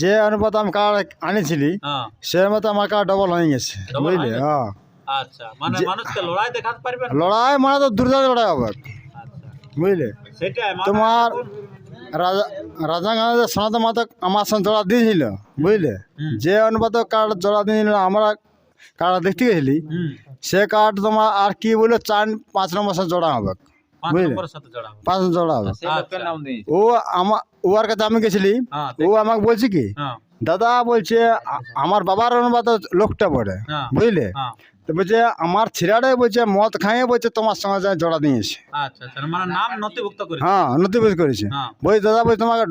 যে অনুপাত আমি কার্ড আনিছিলি হ্যাঁ। সে মতো আমার কার্ড ডবল হয়ে গেছে বুঝলি? হ্যাঁ। আচ্ছা মানে মানুষকে লড়াই দেখাতে পারবেন লড়াই মানে তো দুর্গা লড়াই হবে। আচ্ছা। বুঝলে? মানে তোমার রাজা রাজা গান্ধী সনাতন মাতা আমার সঙ্গে জোড়া দিয়েছিল বুঝলে? যে অনুপাত কার্ড জোড়া দিয়েছিল আমরা কার্ড দেখতে গেছিলি সে কার্ড তোমার আর কি বলে চার পাঁচ নম্বর সাথে জোড়া হবে। পাঁচ জড়া হবে। পাঁচ জোড়া হবে। আচ্ছা। ও আমার ও কাছে আমি গেছিলি? হ্যাঁ ও আমাকে বলছে কি? হ্যাঁ। দাদা বলছে আমার বাবার অনুবাদ লোকটা পড়ে হ্যাঁ। বুঝলে? হ্যাঁ। তো বলছে আমার ছেলেটাই বলছে মদ খাইয়ে বলছে তোমার সঙ্গে জড়া জোড়া দিয়েছে। আচ্ছা আচ্ছা। মানে হ্যাঁ নথিভুক্ত করেছে। বই বলছি দাদা বলছে তোমাকে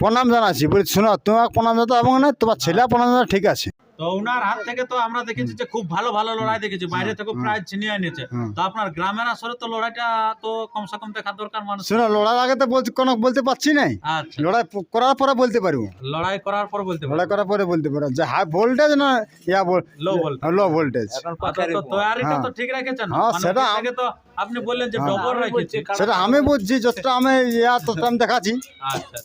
প্রণাম জানাচ্ছি। বলছি শোনো তোমার প্রণাম জানাতে এবং না তোমার ছেলে প্রণাম জানা ঠিক আছে। তো ওনার হাত থেকে তো আমরা দেখেছি যে খুব ভালো ভালো লড়াই দেখেছি বাইরে থেকে প্রায় ছিনিয়ে এনেছে। তো আপনার গ্রামের আসরে তো লড়াইটা তো কমসে কম দেখা দরকার মানুষ শোনো লড়াই আগে তো বলতে কোনো বলতে পারছি নাই। আচ্ছা। লড়াই করার পরে বলতে পারব। লড়াই করার পর বলতে লড়াই করার পরে বলতে পারব। যে হাই ভোল্টেজ না ইয়া লো বলতে লো ভোল্টেজ আচ্ছা, তো তৈয়ারিটা তো হ্যাঁ। ঠিক রেখেছেন। হ্যাঁ, মানে সেটা থেকে তো আপনি বললেন যে হ্যাঁ। ডবল রেখেছি। সেটা আমি বুঝছি যতটা আমি ইয়া ততটা আমি দেখাচ্ছি আচ্ছা।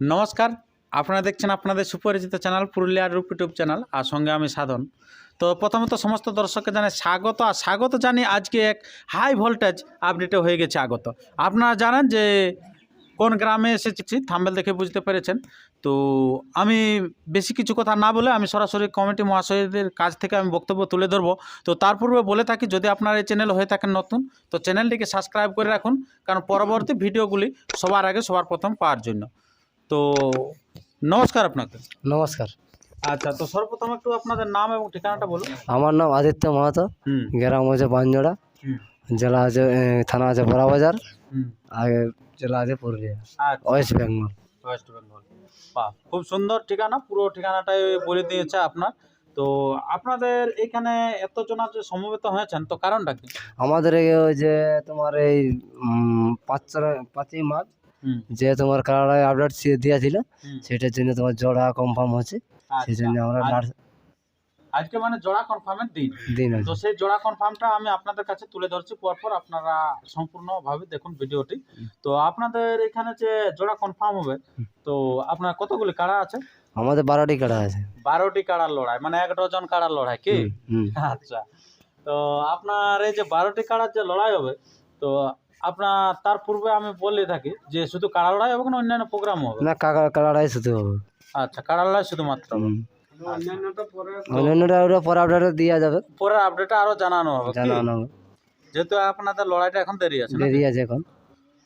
নমস্কার, আপনারা দেখছেন আপনাদের সুপরিচিত চ্যানেল পুরুলিয়ার রূপ ইউটিউব চ্যানেল আর সঙ্গে আমি সাধন। তো প্রথমত সমস্ত দর্শককে জানাই স্বাগত, আর স্বাগত জানি আজকে এক হাই ভোল্টেজ আপডেটে হয়ে গেছে আগত। আপনারা জানেন যে কোন গ্রামে এসেছি, থাম্বেল দেখে বুঝতে পেরেছেন। তো আমি বেশি কিছু কথা না বলে আমি সরাসরি কমিটি মহাশয়দের কাছ থেকে আমি বক্তব্য তুলে ধরবো। তো তার পূর্বে বলে থাকি, যদি আপনার এই চ্যানেল হয়ে থাকেন নতুন, তো চ্যানেলটিকে সাবস্ক্রাইব করে রাখুন। কারণ পরবর্তী ভিডিওগুলি সবার আগে সবার প্রথম পাওয়ার জন্য। তো নমস্কার আপনাকে। নমস্কার। আচ্ছা তো সর্বপ্রথম একটু আপনাদের নাম এবং ঠিকানাটা বলুন। আমার নাম আদিত্য মাহাতো গ্রাম হচ্ছে বানজোড়া জেলা আছে থানা আছে বড়াবাজার আর জেলা আছে পুরুলিয়া আচ্ছা। West Bengal. West Bengal. বাহ খুব সুন্দর ঠিকানা পুরো ঠিকানাটাই বলে দিয়েছে আপনার। তো আপনাদের এখানে এতজনা যে সমবেত হয়েছেন তো কারণটা কি? আমাদের এই ওই যে তোমার এই পাঁচ পাঁচই মার্চ যে তোমার কারাড়ায় আপডেট দিয়েছিল সেটার জন্য তোমার জোড়া কনফার্ম হচ্ছে। সেই আচ্ছা, জন্য আমরা আজকে মানে জোড়া কনফার্মের দিন। দিন তো সেই জোড়া কনফার্মটা আমি আপনাদের কাছে তুলে ধরছি পরপর আপনারা সম্পূর্ণভাবে দেখুন ভিডিওটি। তো আপনাদের এখানে যে জোড়া কনফার্ম হবে তো আপনার কতগুলি কাড়া আছে? আমাদের বারোটি কাড়া আছে। বারোটি কাড়ার লড়াই মানে এক ডজন কাড়ার লড়াই কি। আচ্ছা। তো আপনার এই যে বারোটি কাড়ার যে লড়াই হবে তো আপনার তার পূর্বে আমি বলে থাকি যে শুধু কাড়া লড়াই হবে না অন্যান্য প্রোগ্রামও হবে। না কাকা কাড়াটাই শুধু হবে। আচ্ছা কাড়া লড়াই শুধুমাত্র হবে। অন্যান্যটা পরে আপডেট দেওয়া যাবে। পরের আপডেটটা আরও জানানো হবে? জানানো হবে। যেহেতু আপনাদের লড়াইটা এখন দেরি আছে দেরি আছে এখন।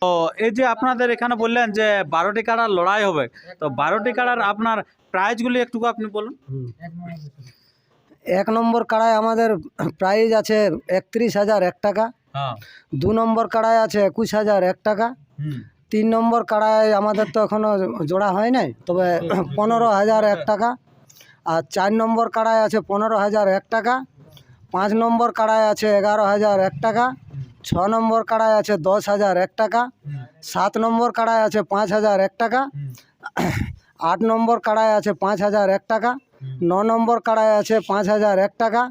তো এই যে আপনাদের এখানে বললেন যে বারোটি কাড়ার লড়াই হবে তো বারোটি কাড়ার আপনার প্রাইজগুলি একটু আপনি বলুন। এক নম্বর কাড়ায় আমাদের প্রাইজ আছে একত্রিশ হাজার এক টাকা। দু নম্বর কাড়াই আছে একুশ হাজার এক টাকা। তিন নম্বর কাড়াই আমাদের তো এখনও জোড়া হয় নাই তবে পনেরো হাজার এক টাকা। আর চার নম্বর কাড়াই আছে পনেরো হাজার এক টাকা। পাঁচ নম্বর কাড়ায় আছে এগারো হাজার এক টাকা। ছ নম্বর কাড়াই আছে দশ হাজার এক টাকা। সাত নম্বর কাড়াই আছে পাঁচ হাজার এক টাকা। আট নম্বর কাড়াই আছে পাঁচ হাজার এক টাকা। ন নম্বর কাড়াই আছে পাঁচ হাজার এক টাকা।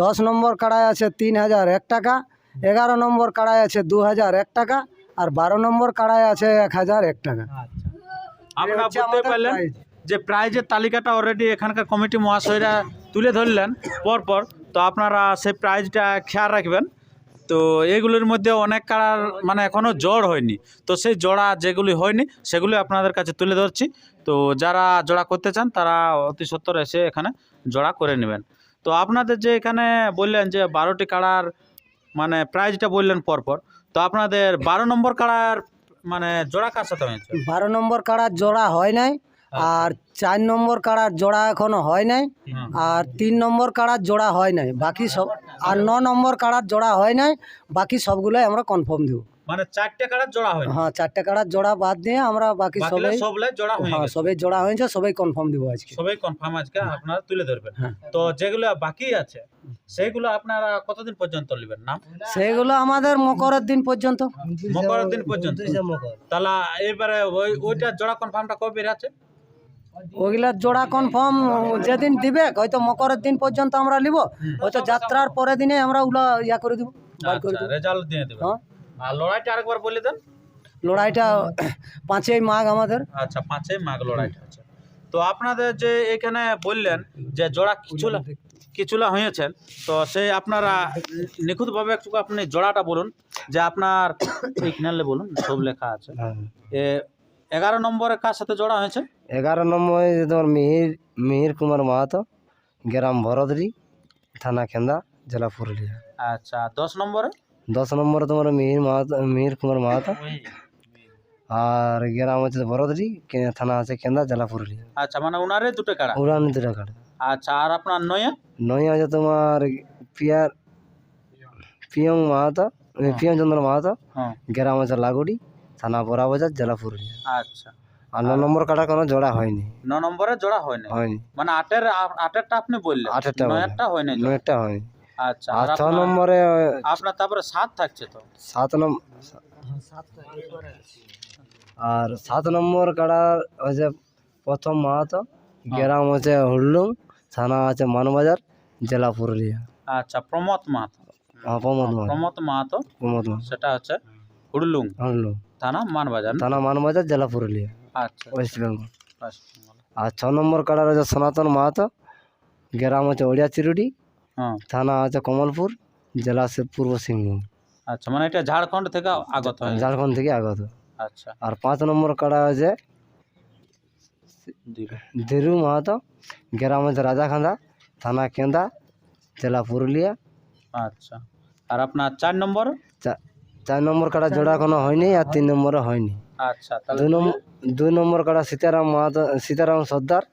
দশ নম্বর কাড়াই আছে তিন হাজার এক টাকা। এগারো নম্বর কাড়ায় আছে দু হাজার এক টাকা আর বারো নম্বর কাড়ায় আছে এক হাজার এক টাকা। আপনারা হচ্ছে পারলেন যে প্রাইজের তালিকাটা অলরেডি এখানকার কমিটি মহাশয়রা তুলে ধরলেন পরপর। তো আপনারা সেই প্রাইজটা খেয়াল রাখবেন। তো এগুলির মধ্যে অনেক কাড়ার মানে এখনও জড় হয়নি। তো সেই জোড়া যেগুলি হয়নি সেগুলি আপনাদের কাছে তুলে ধরছি। তো যারা জোড়া করতে চান তারা অতি সত্তর এসে এখানে জোড়া করে নেবেন। তো আপনাদের যে এখানে বললেন যে বারোটি কাড়ার মানে প্রাইজটা বললেন পরপর। তো আপনাদের বারো নম্বর কাড়ার মানে জোড়া কার সাথে হয়েছে? বারো নম্বর কাড়ার জোড়া হয় নাই আর চার নম্বর কাড়ার জোড়া এখনও হয় নাই আর তিন নম্বর কাড়ার জোড়া হয় নাই। বাকি সব আর ন নম্বর কাড়ার জোড়া হয় নাই বাকি সবগুলোই আমরা কনফার্ম দেবো। মানে চারটে কাড়ার জোড়া হয়নি? হ্যাঁ চারটে কাড়ার জোড়া বাদ দিয়ে আমরা বাকি সবাই জোড়া হয়ে হ্যাঁ সবাই জোড়া হয়েছে সবাই কনফার্ম দেবো আজকে। সবাই কনফার্ম আজকে আপনারা তুলে ধরবেন। হ্যাঁ। তো যেগুলো বাকি আছে সেগুলো আপনারা কতদিন পর্যন্ত নেবেন? নাম? সেগুলো আমাদের মকরের দিন পর্যন্ত। মকরের দিন পর্যন্ত। তাহলে এবারে ওই ওইটা জোড়া কনফার্মটা কবে আছে? ওইগুলার জোড়া কনফার্ম যেদিন দিবে হয়তো মকরের দিন পর্যন্ত আমরা নিব হয়তো যাত্রার পরের দিনে আমরা ওগুলো ইয়া করে দিব আচ্ছা দেবো। রেজাল্ট দিয়ে দেবেন। হ্যাঁ। আর লড়াইটা আরেকবার বলে দেন। লড়াইটা পাঁচই মাঘ আমাদের। আচ্ছা পাঁচই মাঘ লড়াইটা আছে তো আপনাদের যে এখানে বললেন যে জোড়া কিছুলা কিছুলা হয়েছেন তো সেই আপনারা নিখুঁতভাবে একটু আপনি জোড়াটা বলুন যে আপনার এইখানে বলুন সব লেখা আছে। হ্যাঁ। এ এগারো নম্বরে কার সাথে জোড়া হয়েছে? এগারো নম্বরে তোমার মিহির মিহির কুমার মাহাতো গ্রাম ভরদরি থানা খেন্দা জেলা পুরুলিয়া। আচ্ছা দশ নম্বরে? দশ নম্বরে তোমার মিহির মাহাতো মিহির কুমার মাহাতো। আর গ্রাম হচ্ছে বরদরি থানা আছে কেন্দা জেলা পুরুলিয়া। আচ্ছা মানে ওনারে দুটো কাড়া? উড়ান দুটো কাটে আচ্ছা আর আপনার নয়া? নয়া আছে তোমার পিয়ার পিয়ং মাহাতো পিয়ং চন্দ্র মাহাতো। হ্যাঁ। গ্রাম আছে লাগুড়ি থানা বড়াবাজার জেলা পুরুলিয়া। আচ্ছা। আর ন নম্বর কাটা কোনো জোড়া হয়নি। ন নম্বরে জোড়া হয়নি? হয়নি। মানে আটের আটেরটা আপনি বললেন। আটেরটা। নয়েরটা হয়নি। নয়টা হয়নি। আচ্ছা আর ছ নম্বরে আপনার তারপরে সাত থাকছে তো? সাত নম্বর আর সাত নম্বর কাড়ার হচ্ছে প্রথম মাহাতো গ্রাম হচ্ছে হুল্লুম থানা আছে মানবাজার জেলা পুরুলিয়া। আচ্ছা প্রমোদ মাহাতো। প্রমোদ মাহাতো। প্রমোদ মাহাতো প্রমোদ সেটা হচ্ছে হুড়লুং হুল্লুম থানা মানবাজার থানা মানবাজার জেলা পুরুলিয়া। আচ্ছা। ওয়েস্ট বেঙ্গল। আর ছ নম্বর কাড়ার হচ্ছে সনাতন মাহাতো গ্রাম হচ্ছে ওড়িয়া চিরুডি হ্যাঁ থানা আছে কমলপুর জেলা সে পূর্ব সিংভূম। আচ্ছা মানে এটা ঝাড়খণ্ড থেকে আগত হয় ঝাড়খণ্ড থেকে আগত। আচ্ছা। আর পাঁচ নম্বর কাড়া আছে ধীরু। মাহাতো গ্রাম আছে রাজাখান্দা থানা কেন্দা জেলা পুরুলিয়া। আচ্ছা। আর আপনার চার নম্বর? চার নম্বর কাটা জোড়া কোনো হয়নি আর তিন নম্বরে হয়নি। আচ্ছা দুই নম্বর কাটা সীতারাম মাহাতো সীতারাম সর্দার।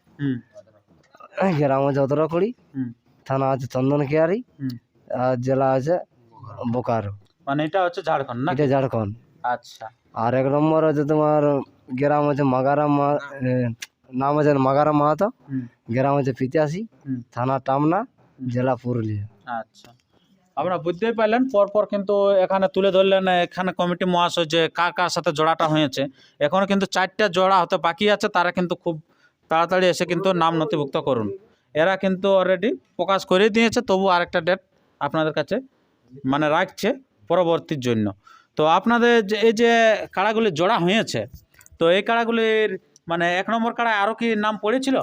গ্রাম আছে অতরাকুড়ি। থানা আছে চন্দন কেয়ারি আর জেলা আছে বোকারো। মানে এটা হচ্ছে ঝাড়খণ্ড না এটা ঝাড়খণ্ড। আচ্ছা। আর এক নম্বর আছে তোমার গ্রাম আছে মাগারাম মা- নাম আছে মাগারাম মাহাতো। গ্রাম আছে পিতাসি থানা টামনা জেলা পুরুলিয়া। আচ্ছা। আপনারা বুঝতেই পারলেন পরপর কিন্তু এখানে তুলে ধরলেন এখানে কমিটি মহাশয় যে কার কার সাথে জোড়াটা হয়েছে। এখনও কিন্তু চারটা জোড়া হতে বাকি আছে তারা কিন্তু খুব তাড়াতাড়ি এসে কিন্তু নাম নথিভুক্ত করুন। এরা কিন্তু অলরেডি প্রকাশ করে দিয়েছে তবু আরেকটা ডেট আপনাদের কাছে মানে রাখছে পরবর্তীর জন্য। তো আপনাদের যে এই যে কাড়াগুলি জোড়া হয়েছে তো এই কাড়াগুলির মানে এক নম্বর কাড়ায় আরও কি নাম পড়েছিল?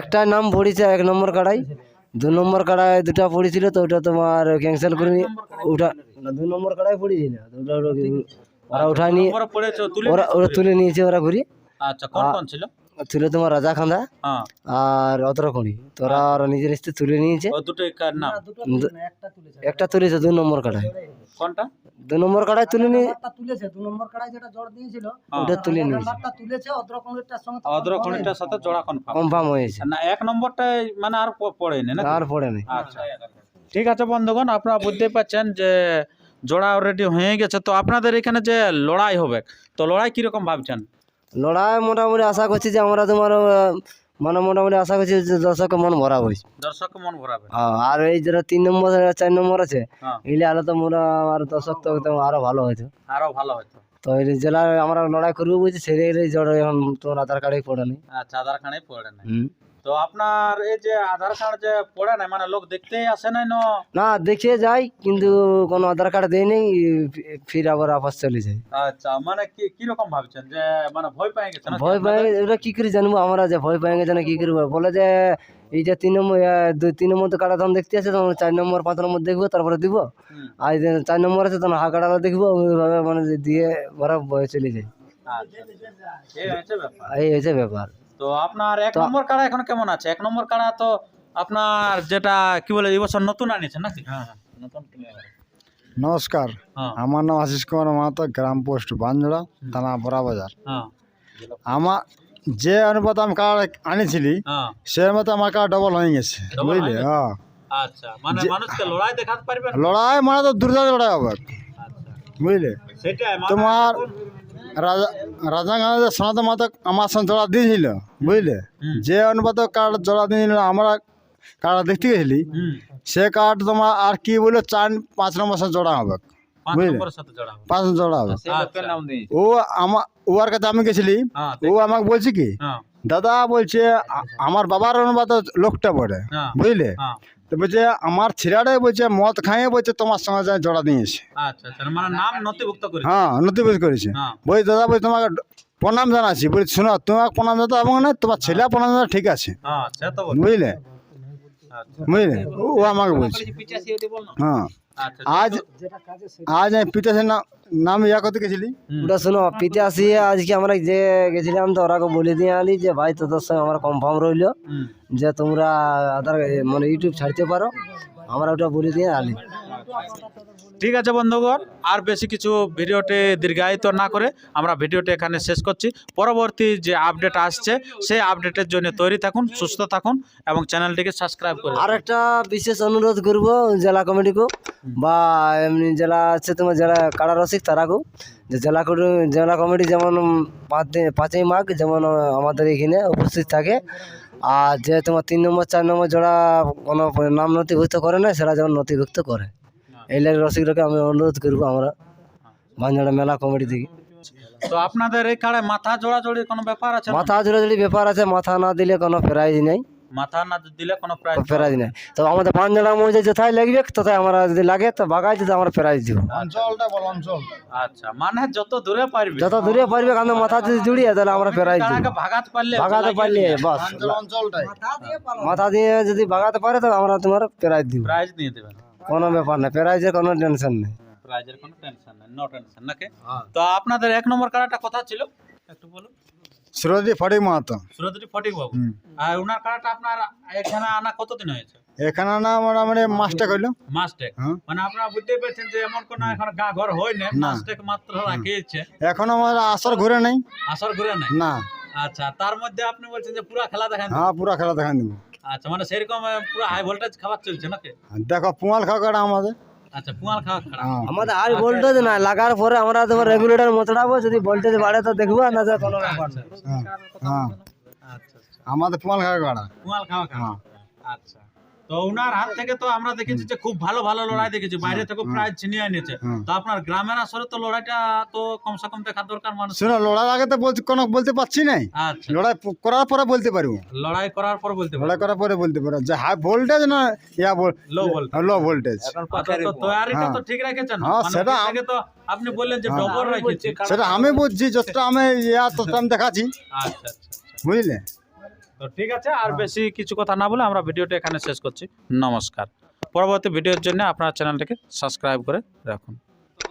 একটা নাম পড়েছে এক নম্বর কাড়াই দু নম্বর কাড়ায় দুটা পড়েছিল তো ওটা তোমার ক্যান্সেল করে ওটা দু নম্বর কাড়াই পড়েছি না তো ওটা ওরা উঠায় নিয়ে নম্বরে পড়েছে? তুলে ওরা ওরা তুলে নিয়েছে ওরা ঘুরি আচ্ছা কোন কোন ছিল? ছিল তোমার রাজাখান্দা হ্যাঁ। আর অতরকণি। তোরা ওরা নিজের নিস্তে তুলে নিয়েছে ও কার নাম? একটা তুলেছে দু নম্বর কাড়ায়। কোনটা? দু নম্বর তুলে নিয়ে তুলেছে দু নম্বর কাড়াই যেটা জড় দিয়েছিল হ্যাঁ। ওটা তুলে নিয়েছে। তুলেছে অদ্রকণেরটার সঙ্গে তো সাথে জোড়া কনফার্ম কনফার্ম হয়েছে। না এক মানে আর পড়েনি না আর পড়ে নেই আচ্ছা। ঠিক আছে বন্ধুগণ আপনারা বুঝতেই পারছেন যে জোড়া অলরেডি হয়ে গেছে। তো আপনাদের এখানে যে লড়াই হবে তো লড়াই কীরকম ভাবছেন? লড়াই মোটামুটি আশা করছি যে আমরা তোমার মানে মোটামুটি আশা করছি যে দর্শকের মন ভরা হয়েছে দর্শক মন ভরাবে। আর এই যারা তিন নম্বর চার নম্বর আছে এলে এগুলি আলো তো মোটা আর দর্শক তো একদম আরও ভালো হতো আরও ভালো হতো তো এই জেলা আমরা লড়াই করব বলছি সেই জড় এখন তোমার আধার কার্ডে পড়ে নেই। আচ্ছা আধার কার্ডে পড়ে নাই। তো আপনার এই যে আধার কার্ড যে পড়ে নাই মানে লোক দেখতেই আসে নাই না? না দেখিয়ে যাই কিন্তু কোনো আধার কার্ড দেয় নেই ফির আবার আপাস চলে যায়। আচ্ছা মানে কি ভাবছেন? যে মানে ভয় পেয়ে গেছে ভয় পাই ওটা কি করে জানব? আমরা যে ভয় পাই গেছে না কি করব? বলে যে এই যে তিন নম্বর দুই তিন নম্বর তো কাটা তখন দেখতে আছে তখন চার নম্বর পাঁচ নম্বর দেখব তারপরে দিব। আর চার নম্বর আছে তখন হা কাটাটা দেখব ওইভাবে মানে দিয়ে ওরা চলে যায়। আচ্ছা এই হচ্ছে এই হয়েছে ব্যাপার। তো আপনার এক নম্বর কাড়া এখন কেমন আছে? এক নম্বর কাড়া তো আপনার যেটা কি বলে এই বছর নতুন আনিছেন নাকি? হ্যাঁ হ্যাঁ নতুন। নমস্কার হ্যাঁ। আমার নাম আশিস কুমার মাহাতো গ্রাম পোস্ট বানজোড়া থানা বড়াবাজার বাজার। আমার যে অনুপাত আমি কার্ড আনিছিলি হ্যাঁ। সে মতো আমার কার্ড ডবল হয়ে গেছে বুঝলি? হ্যাঁ আচ্ছা মানে লড়াই দেখাতে পারবেন? লড়াই মানে তো দুর্গা লড়াই হবে আচ্ছা। বুঝলে? মানে তোমার রাজা রাজাঙ্গানের সনাতন মাতা আমার সঙ্গে জোড়া দিয়েছিল বুঝলে? যে অনুপাত কার্ড জোড়া দিয়েছিল আমরা কার্ড দেখতে গেছিলি। সে কার্ড তোমার আর কি বলে চার পাঁচ নম্বর সাথে জোড়া হবে। পাঁচ বুঝলে? নম্বরের জড়া হবে। পাঁচ নম্বর জোড়া হবে। লোকের ও আমার ওর কাছে আমি গেছিলি। হ্যাঁ ও আমাকে বলছে কি হ্যাঁ। দাদা বলছে আমার বাবার অনুপাত লোকটা পড়ে হ্যাঁ। বুঝলে? তো বলছে আমার ছেলেটাই বলছে মদ খাইয়ে বলছে তোমার সঙ্গে যায় জড়া দিয়েছে। আচ্ছা আচ্ছা মানে নাম নথিভুক্ত হ্যাঁ নথিভুজ করেছে। বই বলছি দাদা বলছি তোমাকে প্রণাম জানাচ্ছি। বলি শোনো তোমাকে প্রণাম জানাতে এবং না তোমার ছেলে প্রণাম জানা ঠিক আছে। হ্যাঁ বল। বুঝলে? আচ্ছা। বুঝলে? ও- ও আমাকে বলছে। হ্যাঁ। আচ্ছা আজ আজ আমি পিতাসের নাম নাম ইয়া করতে গেছিলি? ওটা শোনো পিতে আসি আজকে আমরা যে গেছিলাম তো ওরাকে বলে দিয়ে আলি যে ভাই তোদের সঙ্গে আমার কনফার্ম রইল যে তোমরা আধার মানে ইউটিউব ছাড়তে পারো। আমরা ওটা বলে দিয়ে আলি ঠিক আছে বন্ধুগণ, আর বেশি কিছু ভিডিওটি দীর্ঘায়িত না করে আমরা ভিডিওটি এখানে শেষ করছি। পরবর্তী যে আপডেট আসছে, সেই আপডেটের জন্য তৈরি থাকুন, সুস্থ থাকুন এবং চ্যানেলটিকে সাবস্ক্রাইব করুন। আর একটা বিশেষ অনুরোধ করব জেলা কমিটিকে বা এমনি জেলা আছে তোমার জেলা কারা রসিক, তারাকেও যে জেলা জেলা কমিটি যেমন পাঁচ দিন, পাঁচই মাঘ যেমন আমাদের এখানে উপস্থিত থাকে, আর যে তোমার তিন নম্বর, চার নম্বর জোড়া কোনো নাম নথিভুক্ত করে না সেটা যেমন নথিভুক্ত করে। এই লাগে রসিকরাকে আমি অনুরোধ করব আমরা বাঞ্জাড়া মেলা কমিটি থেকে তো আপনাদের এই কাড়ে মাথা জোড়াজোড়ি কোনো ব্যাপার আছে? মাথা জোড়া যদি ব্যাপার আছে মাথা না দিলে কোনো প্রাইজ নেই। মাথা না দিলে কোনো প্রাইজ প্রাইজ নেই। তো আমাদের বাঞ্জাড়া মধ্যে যেথায় লাগবে তথায় আমরা যদি লাগে তো বাগাই যদি আমরা প্রাইজ দিব। অঞ্চলটা বল অঞ্চল। আচ্ছা মানে যত দূরে পারবে। যত দূরে পারবে কারণ মাথা যদি জুড়িয়ে তাহলে আমরা প্রাইজ দিব। ভাগাতে পারলে ভাগাতে পারলে বাস। অঞ্চলটাই। মাথা দিয়ে যদি ভাগাতে পারে তো আমরা তোমার প্রাইজ দিব। প্রাইজ নিয়ে দেবেন। কোনো ব্যাপার না প্রাইজের কোনো টেনশন নেই। প্রাইজের কোনো টেনশন নেই নো টেনশন নাকি তো আপনাদের এক নম্বর কাড়াটা কথা ছিল? একটু বলুন। সুরজি ফটিক মাহাতো। সুরদ্রি ফটিক বাবু। আর ওনার কাড়াটা আপনার এখানে আনা কতদিন হয়েছে? এখানে না মোটামুটি মাসটা কইলো। মাস্টেক। হ্যাঁ। মানে আপনারা বুঝতেই পারছেন যে এমন কোনো এখন গা ঘর হয় না না। মাস্টেক মাত্র রাখিয়েছে। এখন আমার আসর ঘুরে নেই। আসর ঘুরে নাই? না। আচ্ছা তার মধ্যে আপনি বলছেন যে পুরা খেলা দেখান হ্যাঁ পুরা খেলা দেখান দিব। আচ্ছা মানে সেরকম পুরো হাই ভোল্টেজ খাবার চলছে নাকি? দেখো পুয়াল খাওয়া আমাদের? আচ্ছা পুয়াল খাওয়া হ্যাঁ। আমাদের হাই ভোল্টেজ না লাগার পরে আমরা তোমার রেগুলেটর মোচড়াবো যদি ভোল্টেজ বাড়ে তো দেখব না যে কোনো ব্যাপার নেই। হ্যাঁ হ্যাঁ। আচ্ছা আচ্ছা। আমাদের পুয়াল খাওয়া পুয়াল খাওয়া হ্যাঁ। আচ্ছা। তো ওনার হাত থেকে তো আমরা দেখেছি যে খুব ভালো ভালো লড়াই দেখেছি। বাইরে থেকে প্রায় ছিনিয়ে এনেছে। তো আপনার গ্রামের আসরে তো লড়াইটা তো কমসে কম দেখা দরকার মানুষ শোনো লড়ার আগে তো বলছি কোনো বলতে পারছি নাই। আচ্ছা। লড়াই করার পরে বলতে পারব। লড়াই করার পর বলতে লড়াই করার পরে বলতে পারব। যে হাই ভোল্টেজ না ইয়া লো বলতে লো ভোল্টেজ তো তৈয়ারিটা তো ঠিক রেখেছেন? হ্যাঁ, মানে সেটা থেকে তো আপনি বললেন যে ডবল রেখেছি। সেটা আমি বুঝছি যতটা আমি ইয়া ততটা আমি দেখাচ্ছি। আচ্ছা আচ্ছা আচ্ছা। বুঝলে? তো ঠিক আছে আর বেশি কিছু কথা না বলে আমরা ভিডিওটা এখানে শেষ করছি। নমস্কার। পরবর্তী ভিডিওর জন্য আপনার চ্যানেলটাকে সাবস্ক্রাইব করে রাখুন।